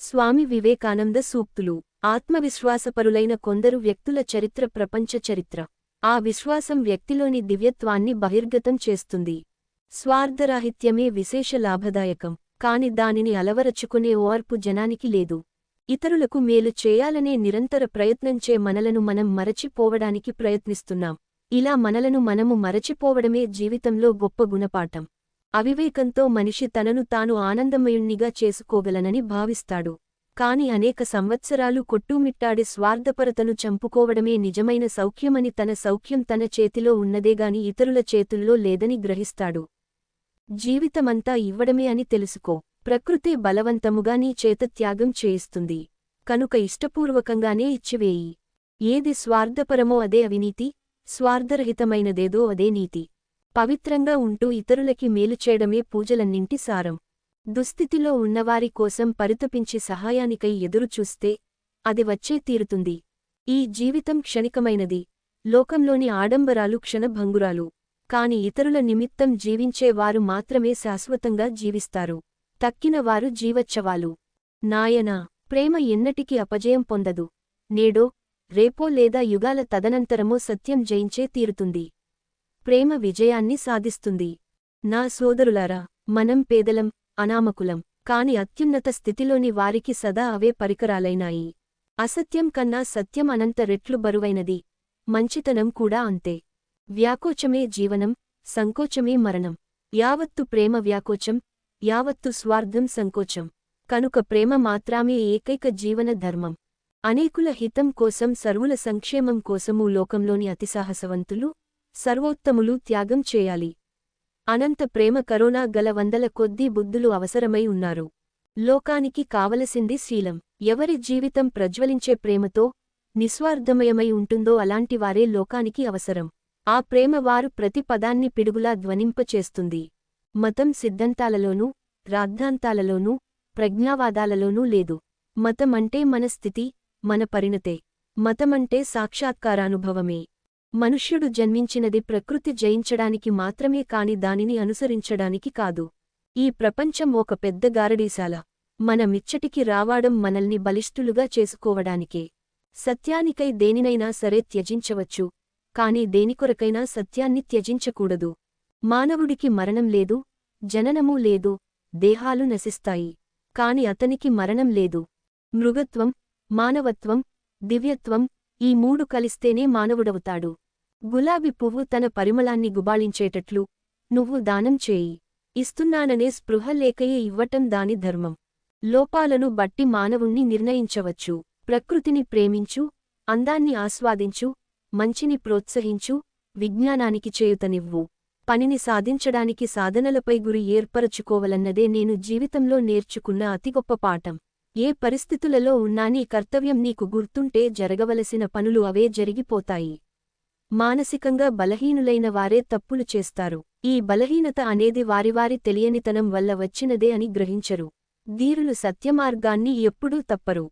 స్వామి వివేకానంద సూక్తులు ఆత్మవిశ్వాసపరులైన కొందరు వ్యక్తుల చరిత్ర ప్రపంచ చరిత్ర. ఆ విశ్వాసం వ్యక్తిలోని దివ్యత్వాన్ని బహిర్గతం చేస్తుంది. స్వార్థరాహిత్యమే విశేష లాభదాయకం కాని దానిని అలవరచుకునే ఓర్పు జనానికి లేదు. ఇతరులకు మేలు చేయాలనే నిరంతర ప్రయత్నంచే మనలను మనం మరచిపోవడానికి ప్రయత్నిస్తున్నాం. ఇలా మనలను మనము మరచిపోవడమే జీవితంలో గొప్ప గుణపాఠం. అవివేకంతో మనిషి తనను తాను ఆనందమయుణ్ణిగా చేసుకోగలనని భావిస్తాడు. కాని అనేక సంవత్సరాలు కొట్టుమిట్టాడి స్వార్థపరతను చంపుకోవడమే నిజమైన సౌఖ్యమని తన సౌఖ్యం తన చేతిలో ఉన్నదేగాని ఇతరుల చేతుల్లో లేదని గ్రహిస్తాడు. జీవితమంతా ఇవ్వడమే అని తెలుసుకో. ప్రకృతే బలవంతముగా నీ చేత త్యాగం చేయిస్తుంది. కనుక ఇష్టపూర్వకంగానే ఇచ్చివేయి. ఏది స్వార్థపరమో అదే అవినీతి స్వార్థరహితమైనదేదో అదే నీతి. పవిత్రంగా ఉంటూ ఇతరులకి మేలు చేయడమే పూజలన్నింటి సారం. దుస్థితిలో ఉన్నవారి కోసం పరితపించి సహాయానికై ఎదురుచూస్తే అది వచ్చే తీరుతుంది. ఈ జీవితం క్షణికమైనది. లోకంలోని ఆడంబరాలు క్షణభంగురాలు. కాని ఇతరుల నిమిత్తం జీవించేవారు మాత్రమే శాశ్వతంగా జీవిస్తారు. తక్కినవారు జీవచ్చవాలు నాయనా ప్రేమ ఎన్నటికీ అపజయం పొందదు. నేడో రేపో లేదా యుగాల తదనంతరమో సత్యం జయించే తీరుతుంది. ప్రేమ విజయాన్ని సాధిస్తుంది. నా సోదరులారా మనం పేదలం అనామకులం కాని అత్యున్నత స్థితిలోని వారికి సదా అవే పరికరాలైనాయి. అసత్యం కన్నా సత్యం అనంత రెట్లు బరువైనది. మంచితనం కూడా అంతే. వ్యాకోచమే జీవనం సంకోచమే మరణం. యావత్తు ప్రేమ వ్యాకోచం యావత్తు స్వార్థం సంకోచం. కనుక ప్రేమ మాత్రమే ఏకైక జీవన ధర్మం. అనేకుల హితం కోసం సర్వుల సంక్షేమం కోసము లోకంలోని అతిసాహసవంతులు సర్వోత్తములు త్యాగం చేయాలి. అనంత ప్రేమ కరోనా గల వందల కొద్దీ బుద్ధులు అవసరమై ఉన్నారు. లోకానికి కావలసింది శీలం. ఎవరి జీవితం ప్రజ్వలించే ప్రేమతో నిస్వార్థమయమై ఉంటుందో అలాంటివారే లోకానికి అవసరం. ఆ ప్రేమ వారు ప్రతి పదాన్ని పిడుగులా ధ్వనింపచేస్తుంది. మతం సిద్ధాంతాలలోనూ రాద్ధాంతాలలోనూ ప్రజ్ఞావాదాలలోనూ లేదు. మతమంటే మన స్థితి మన పరిణతే. మతమంటే సాక్షాత్కారానుభవమే. మనుష్యుడు జన్మించినది ప్రకృతి జయించడానికి మాత్రమే కాని దానిని అనుసరించడానికి కాదు. ఈ ప్రపంచం ఒక పెద్ద గారడీశాల. మన మిచ్చటికి రావాడం మనల్ని బలిష్ఠులుగా చేసుకోవడానికే. సత్యానికై దేనినైనా సరే త్యజించవచ్చు. కాని దేనికొరకైనా సత్యాన్ని త్యజించకూడదు. మానవుడికి మరణం లేదు జననమూ లేదు దేహాలు నశిస్తాయి. కాని అతనికి మరణం లేదు. మృగత్వం మానవత్వం దివ్యత్వం ఈ మూడు కలిస్తేనే మానవుడవుతాడు. గులాబీ పువ్వు తన పరిమళాన్ని గుబాళించేటట్లు నువ్వు దానం చేయి. ఇస్తున్నాననే స్పృహ లేకయే ఇవ్వటం దాని ధర్మం. లోపాలను బట్టి మానవుణ్ణి నిర్ణయించవచ్చు. ప్రకృతిని ప్రేమించు అందాన్ని ఆస్వాదించు మంచిని ప్రోత్సహించు విజ్ఞానానికి చేయుతనివ్వు. పనిని సాధించడానికి సాధనలపై గురి ఏర్పరచుకోవలన్నదే నేను జీవితంలో నేర్చుకున్న అతి గొప్ప పాఠం. ఏ పరిస్థితులలో ఉన్నా నీ కర్తవ్యం నీకు గుర్తుంటే జరగవలసిన పనులు అవే జరిగిపోతాయి. మానసికంగా బలహీనులైన వారే తప్పులు చేస్తారు. ఈ బలహీనత అనేది వారివారి తెలియనితనం వల్ల వచ్చినదే అని గ్రహించరు. ధీరులు సత్యమార్గాన్ని ఎప్పుడూ తప్పరు.